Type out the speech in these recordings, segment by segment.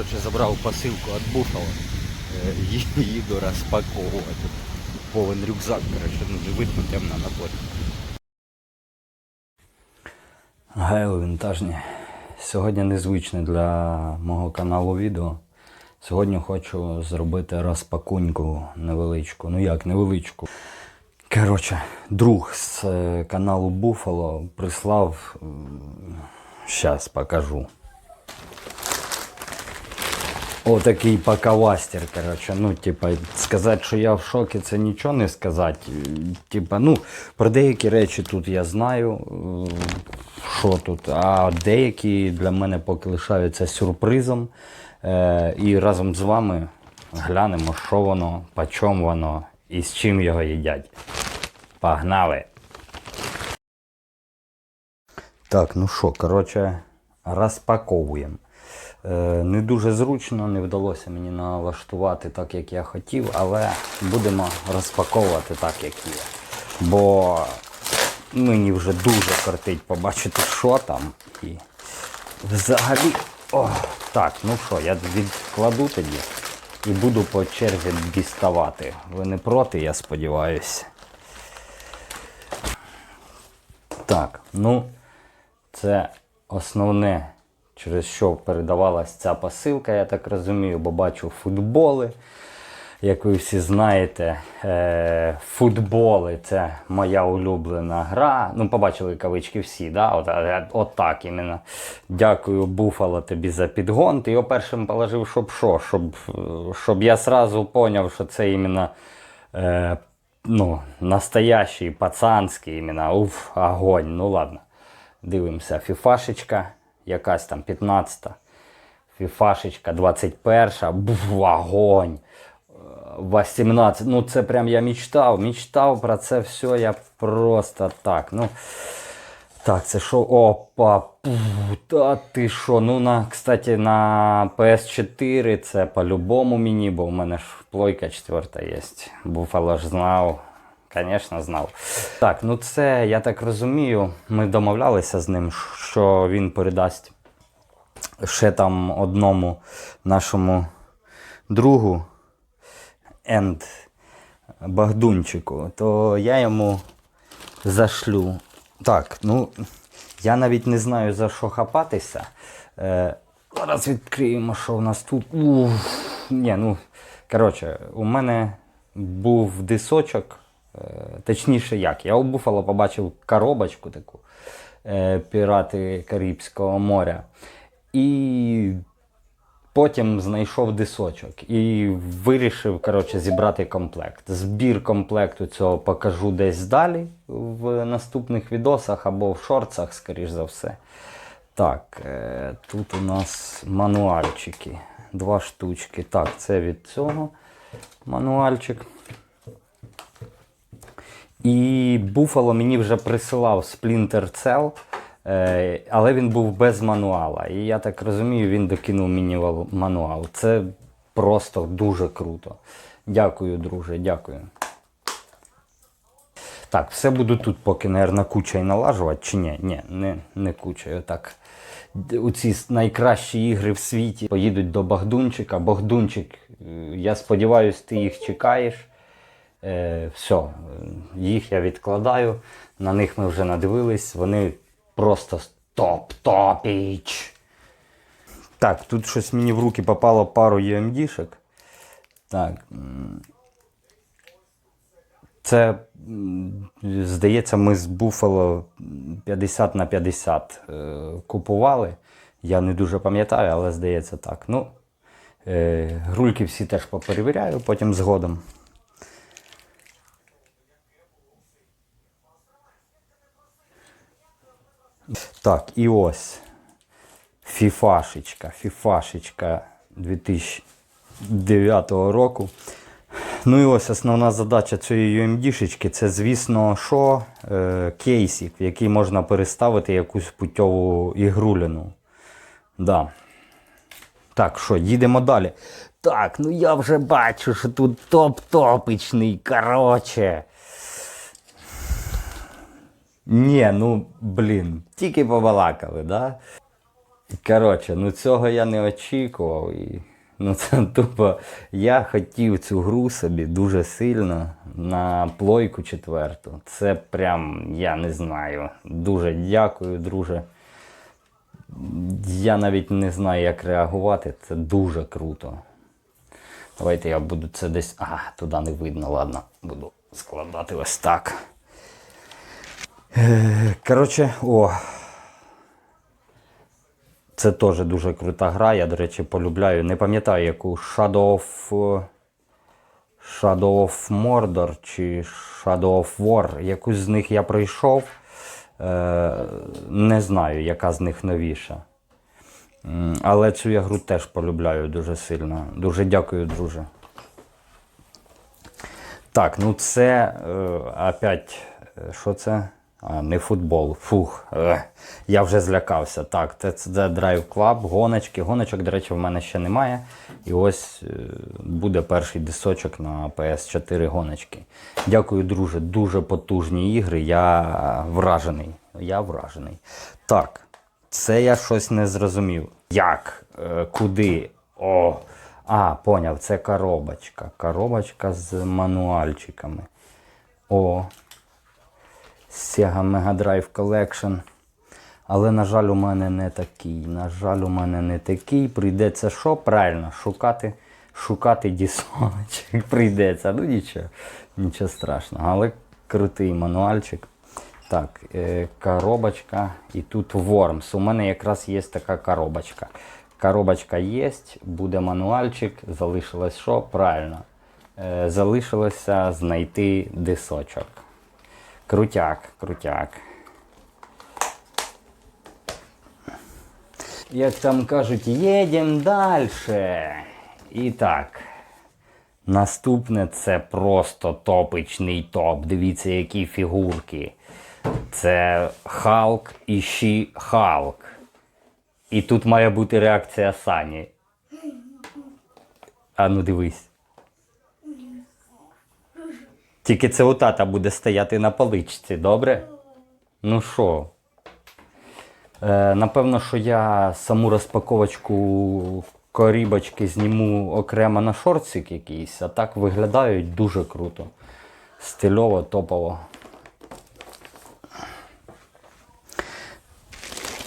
Коротше, забрав посилку від Буфало. Е, Їду розпаковувати. Повен рюкзак, коротше, ну не видно темно на полі. Гайло вінтажні. Сьогодні незвичне для мого каналу відео. Сьогодні хочу зробити розпакуньку невеличку. Ну як невеличку. Коротше, друг з е, каналу Buffalo прислав. Зараз покажу. Отакий пакавастер, коротше. Ну, типа, сказати, що я в шокі, це нічого не сказати. Типа, ну, про деякі речі тут я знаю, е, що тут, а деякі для мене поки лишаються сюрпризом. Е, і разом з вами глянемо, що воно, по чому воно і з чим його їдять. Погнали! Так, ну що, коротше, розпаковуємо. Е, не дуже зручно, не вдалося мені налаштувати так, як я хотів, але будемо розпаковувати так, як є. Бо мені вже дуже кортить побачити, що там. І взагалі. О, так, ну що, я відкладу тоді і буду по черзі діставати. Ви не проти, я сподіваюся. Так, ну, це основне, через що передавалась ця посилка, я так розумію, бо бачу футболи. Як ви всі знаєте, е, футболи це моя улюблена гра. Ну, побачили кавички всі, да? от, е, от так іменно. Дякую, Буфало, тобі за підгон. Ти його першим положив, щоб що? Щоб, щоб я сразу поняв, що це іменно е, ну, настоящий, пацанський, іменно, уф, огонь. Ну ладно. Дивимося, фіфашечка, якась там 15-та. Фіфашечка 21-ша, буф, 18. Ну, це прям я мечтав. Мечтав про це все. Я просто так. Ну. Так, це що? Опа. пу, Та ти що? Ну, на, кстати, на PS4 це по-любому мені, бо в мене ж плойка 4 є. Буфало ж знав. Звісно, знав. Так, ну це, я так розумію, ми домовлялися з ним, що він передасть ще там одному нашому другу енд Багдунчику, то я йому зашлю. Так, ну я навіть не знаю за що хапатися. Е, зараз відкриємо, що в нас тут. Уф, ні, ну, коротше, у мене був дисочок. Е, точніше, як. Я у Буфало побачив коробочку таку е, Пірати Карибського моря. І Потім знайшов дисочок і вирішив коротше, зібрати комплект. Збір комплекту цього покажу десь далі в наступних відосах або в шорцах, скоріш за все. Так, е, тут у нас мануальчики. Два штучки. Так, це від цього мануальчик. І Buffalo мені вже присилав Splinter Cell. Е, але він був без мануала. І я так розумію, він докинув мені мануал. Це просто дуже круто. Дякую, друже, дякую. Так, все буду тут, поки, мабуть, куча налажувати, чи ні? Ні, не, не куча. Так. У ці найкращі ігри в світі поїдуть до Богдунчика. Богдунчик, е, я сподіваюся, ти їх чекаєш. Е, все, їх я відкладаю. На них ми вже надивились. Вони просто топ-топіч. Так, тут щось мені в руки попало пару UMD-шок. Так. Це, здається, ми з Buffalo 50 на 50 е, купували. Я не дуже пам'ятаю, але здається так. Ну, е, Грульки всі теж поперевіряю, потім згодом. Так, і ось. Фіфашечка. Фіфашечка 2009 року. Ну і ось основна задача цієї UMD-шечки це, звісно, що е, кейсик, в який можна переставити якусь путьову ігрулину. Да. Так, що, їдемо далі. Так, ну я вже бачу, що тут топ-топичний, короче. Ні, ну блін, тільки побалакали, да? Коротше, ну цього я не очікував. І, ну це тупо. Я хотів цю гру собі дуже сильно на плойку четверту. Це прям, я не знаю. Дуже дякую, друже. Я навіть не знаю, як реагувати. Це дуже круто. Давайте я буду це десь. А, туди не видно, ладно. Буду складати ось так. Коротше, о. Це теж дуже крута гра. Я, до речі, полюбляю. Не пам'ятаю, яку Shadow of, Shadow of Mordor чи Shadow of War. Якусь з них я пройшов. Е, не знаю, яка з них новіша. Але цю я гру теж полюбляю дуже сильно. Дуже дякую, друже. Так, ну це е, опять, е, що це? А, не футбол. Фух. Е, я вже злякався. Так, це Drive Club, гоночки. Гоночок, до речі, в мене ще немає. І ось е, буде перший дисочок на PS4 гоночки. Дякую, друже. Дуже потужні ігри. Я вражений. Я вражений. Так, це я щось не зрозумів. Як? Е, куди? О! А, поняв, це коробочка. Коробочка з мануальчиками. О. Sega Mega Drive Collection. Але, на жаль, у мене не такий. На жаль, у мене не такий. Прийдеться що? Правильно, шукати, шукати дісоночок. Прийдеться. Ну нічого, нічого страшного. Але крутий мануальчик. Так, е, коробочка і тут Worms. У мене якраз є така коробочка. Коробочка є, буде мануальчик. Залишилось що? Правильно. Е, залишилося знайти дисочок. Крутяк, крутяк. Як там кажуть, їдемо далі. І так. Наступне це просто топичний топ. Дивіться, які фігурки. Це Халк і Ші Халк. І тут має бути реакція Сані. А ну дивись. Тільки це у тата буде стояти на поличці, добре? Ну що? Е, напевно, що я саму розпаковочку корібочки зніму окремо на шорцик якийсь, а так виглядають дуже круто. Стильово, топово.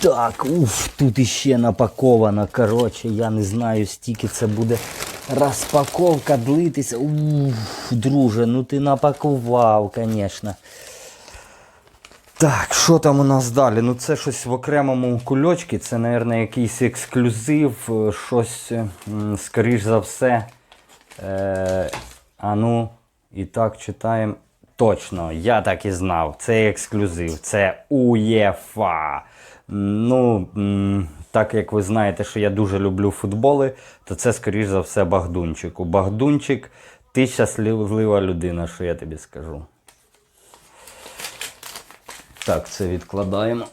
Так, уф, тут іще напаковано. Коротше, я не знаю, стільки це буде розпаковка длитися. Уф, друже, ну ти напакував, звісно. Так, що там у нас далі? Ну це щось в окремому кульочці, це, мабуть, якийсь ексклюзив, е, щось, е, скоріш за все. Е, а ну, і так читаємо. Точно, я так і знав. Це ексклюзив, це УЄФА. Ну, так як ви знаєте, що я дуже люблю футболи, то це, скоріш за все, Багдунчик. У Багдунчик ти щаслива людина, що я тобі скажу. Так, це відкладаємо.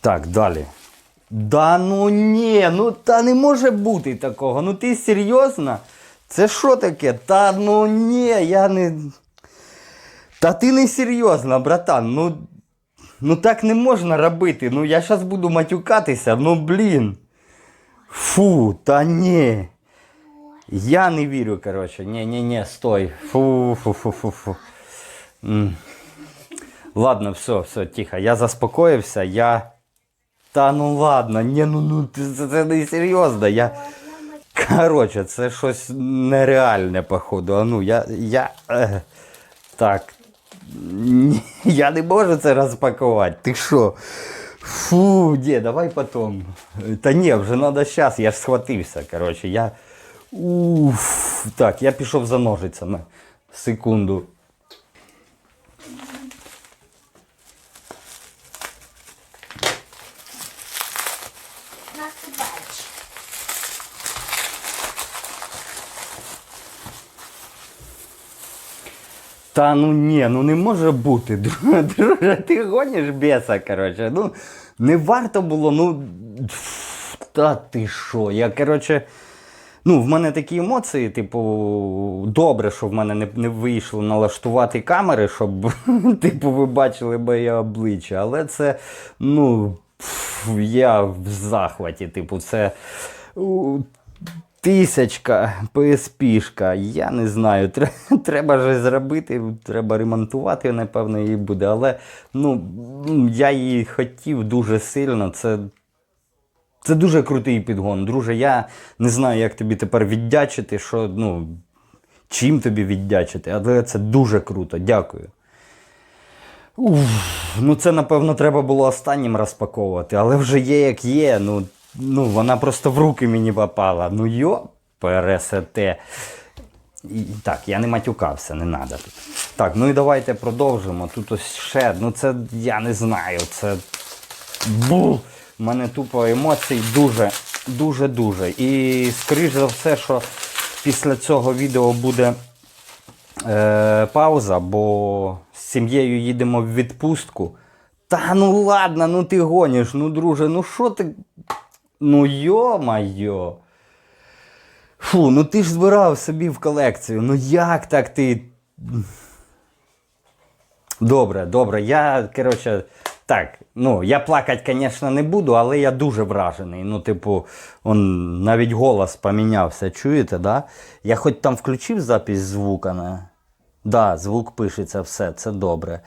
Так, далі. Да ну ні, ну та не може бути такого. Ну ти серйозно? Це що таке? Та ну ні, я не. Та ти не серйозно, братан. Ну, ну так не можна робити. Ну я зараз буду матюкатися, ну блін. Фу, та ні. Я не вірю, коротше. Ні, ні, ні, стой. Фу, фу, фу, фу, фу. М. Ладно, все, все, тихо. Я заспокоївся, я. Та ну ладно, ні, ну ну це, це не серйозно. Я. Коротше, це щось нереальне, походу. А ну, я. я е, так. Ні, Я не можу це розпакувати. Ти що? Фу, де, давай потом. Та ні, вже треба зараз, я ж схватився. Коротше, я. Уф. Так, я пішов за ножицями. Секунду. Та ну ні, ну не може бути. Друже, ти гониш беса, коротше. Ну, не варто було, ну. Та ти що? Я, коротше. Ну, в мене такі емоції, типу, добре, що в мене не, не вийшло налаштувати камери, щоб, типу, ви бачили моє обличчя. Але це, ну, я в захваті. Типу, це тисячка PSP-шка. Я не знаю. Треба ж зробити, треба ремонтувати, напевно, її буде. Але ну, я її хотів дуже сильно. Це це дуже крутий підгон. Друже, я не знаю, як тобі тепер віддячити, що, ну, чим тобі віддячити, але це дуже круто. Дякую. Уф, ну це, напевно, треба було останнім розпаковувати, але вже є як є. Ну, ну вона просто в руки мені попала. Ну йо, пересете. Так, я не матюкався, не треба тут. Так, ну і давайте продовжимо. Тут ось ще, ну це я не знаю, це. Бу! У мене тупо емоцій дуже, дуже, дуже. І скоріш за все, що після цього відео буде е, пауза, бо з сім'єю їдемо в відпустку. Та ну ладно, ну ти гониш, ну друже, ну що ти. Ну йо-майо. Фу, ну ти ж збирав собі в колекцію. Ну як так ти. Добре, добре. Я, коротше, так, ну, я плакати, звісно, не буду, але я дуже вражений. Ну, типу, он навіть голос помінявся, чуєте, да? Я хоч там включив запись звука, не? Да, звук пишеться, все, це добре.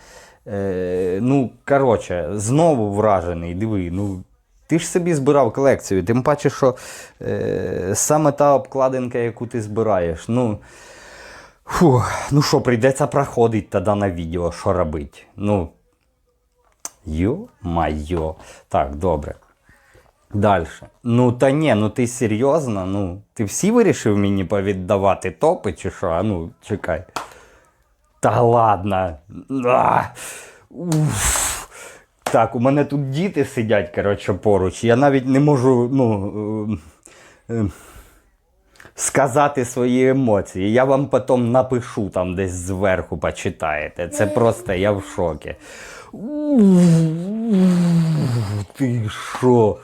Е, ну, коротше, знову вражений, диви, ну. Ти ж собі збирав колекцію, тим паче, що е, саме та обкладинка, яку ти збираєш, ну. Фу, ну що, прийдеться проходити тоді на відео, що робити. Ну. Йо-майо. Так, добре. Далі. Ну та ні, ну ти серйозно? Ну, ти всі вирішив мені повіддавати топи, чи що? А ну, чекай. Та ладно. Уф. Так, у мене тут діти сидять, коротше, поруч. Я навіть не можу, ну. е, е, сказати свої емоції. Я вам потім напишу там десь зверху, почитаєте. Це просто я в шокі. Ти що?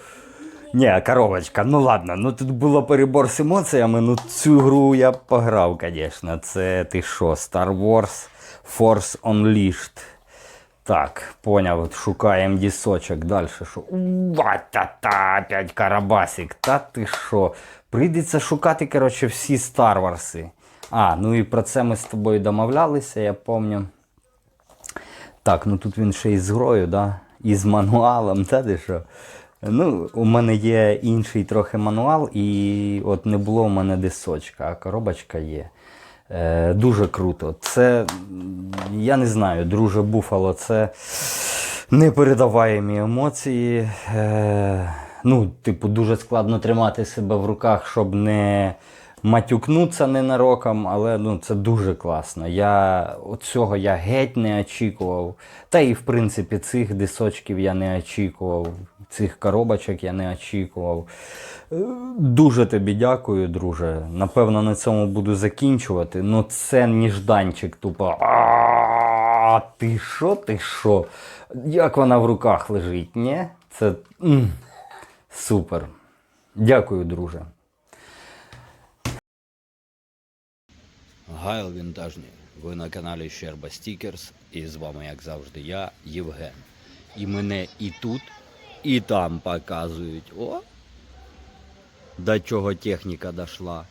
Ні, коробочка, ну ладно, ну тут було перебор з емоціями, ну цю гру я пограв, звісно. Це ти що, Star Wars Force Unleashed. Так, поняв, шукаємо дісочок. Далі що? Ва-та-та, опять карабасик. Та ти що? Прийдеться шукати, коротше, всі Wars. А, ну і про це ми з тобою домовлялися, я пам'ятаю. Так, ну тут він ще із грою, да? і з мануалом, та ти що? Ну, у мене є інший трохи мануал, і от не було у мене дисочка, а коробочка є. Е, дуже круто. Це, я не знаю, друже Буфало, це непередаваємі емоції. Е, ну, типу, дуже складно тримати себе в руках, щоб не матюкнутися ненароком, але ну, це дуже класно. Я цього я геть не очікував. Та і в принципі цих дисочків я не очікував. Цих коробочок я не очікував. Е, Дуже тобі дякую, друже. Напевно, на цьому буду закінчувати. Ну це ніжданчик тупо. А ти що, ти що? Як вона в руках лежить, ні? Це супер. Дякую, друже. Гайл Вінтажні. Ви на каналі Щерба Стікерс. І з вами, як завжди, я, Євген. І мене і тут, і там показують. О! До чого техніка дошла.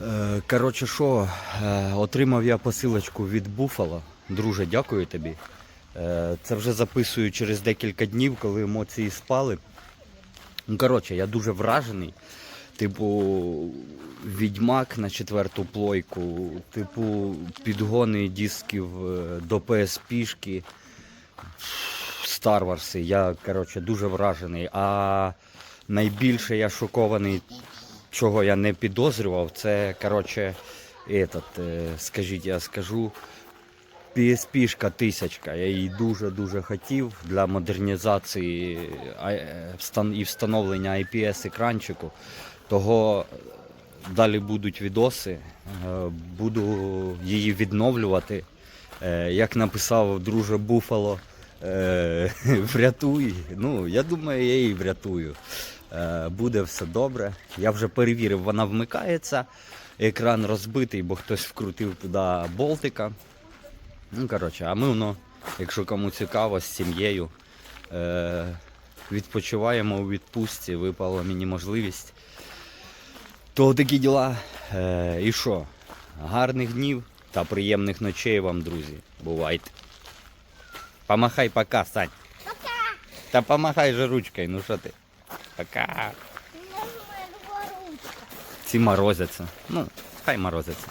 Е, Коротше, що, е, отримав я посилочку від Буфало. Друже, дякую тобі. Е, Це вже записую через декілька днів, коли емоції спали. Ну, коротше, я дуже вражений. Типу, відьмак на четверту плойку, типу, підгони дисків до PSP-шки, Star Wars. Я, коротше, дуже вражений. А найбільше я шокований, чого я не підозрював, це, коротше, этот, е, скажіть, я скажу. PSP-шка тисячка. Я її дуже-дуже хотів для модернізації е, і встановлення IPS-екранчику. Того далі будуть відоси, е, буду її відновлювати. Е, Як написав друже Буфало, Е, врятуй. Ну, я думаю, я її врятую. Е, буде все добре. Я вже перевірив, вона вмикається. Екран розбитий, бо хтось вкрутив туди болтика. Ну, коротше, а ми, ну, якщо кому цікаво, з сім'єю е, відпочиваємо у відпустці, випала мені можливість. То такі діла. І що? Гарних днів та приємних ночей вам, друзі. Бувайте. Помахай пока, Сань. Пока. Та помахай же ручкою, ну що ти? Пока. Ці морозяться. Ну, хай морозяться.